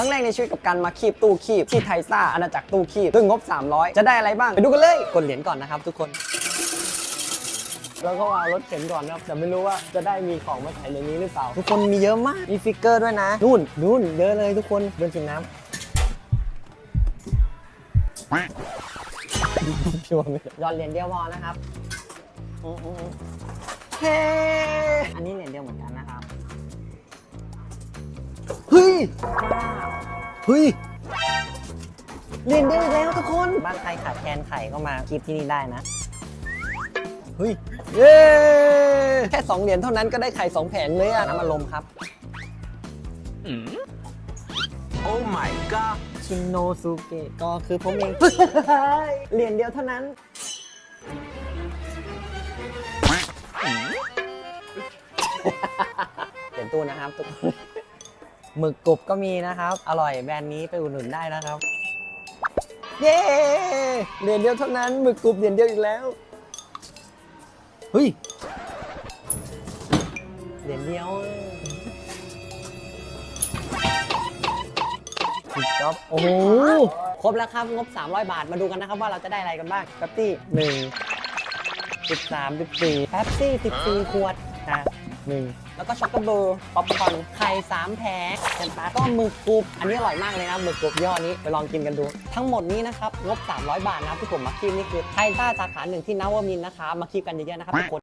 ครั้งแรกในชีวิตกับการมาคีบตู้คีบที่ไทซ่าอาณาจักรตู้คีบด้วยงบ 300 จะได้อะไรบ้าง ไปดูกันเลย กดเหรียญก่อนนะครับทุกคน แล้วก็วางรถเข็นก่อนนะครับ แต่ไม่รู้ว่าจะได้มีของมาใส่ในนี้หรือเปล่า ทุกคนมีเยอะมาก มีฟิกเกอร์ด้วยนะ นู่นนู่นเยอะเลยทุกคน เดินถึงน้ำพี่ว่าไม่ได้ยอดเหรียญเดียวพอนะครับอืมอืมอืมเฮ้อันนี้เหรียญเดียวเหมือนกันนะครับ เฮ้ย เฮ้ยเหรียญเดียวอีกแล้วทุกคน บ้านใครขาดแคลนไข่ก็มาคลิปที่นี่ได้นะ เฮ้ย เย้ แค่ 2 เหรียญเท่านั้นก็ได้ไข่ 2 แผงเลยอะน้ำมันลมครับ Oh my god ชินโนซูเกะก็คือผมเอง เหรียญเดียวเท่านั้น เปลี่ยนตู้นะครับทุกคน หมึกกรุบก็มีนะครับ อร่อยแบรนด์นี้ไปอุดหนุนได้นะครับ เย้เหรียญเดียวเท่านั้นหมึกกรุบเหรียญเดียวอีกแล้วเฮ้ยเหรียญเดียวสิบจ๊อบโอ้โหครบแล้วครับงบ 300 บาทมาดูกันนะครับว่าเราจะได้อะไรกันบ้างแป๊บซี่หนึ่งสิบสามสิบสี่แป๊บซี่สิบสี่ขวดนะหนึ่ง แล้วก็ช็อกโกบอลตป๊อปคอร์นไข่สามแผงแซนปาก็หมึกกรุบอันนี้อร่อยมากเลยนะหมึกกรุบย่อนี้ไปลองกินกันดู ทั้งหมดนี้นะครับงบ300 บาทนะครับที่ผมมาคีบนี่คือไทยต้าสาขาหนึ่งที่นาวมินทร์นะคะมาคีบกันเยอะๆนะครับทุกคน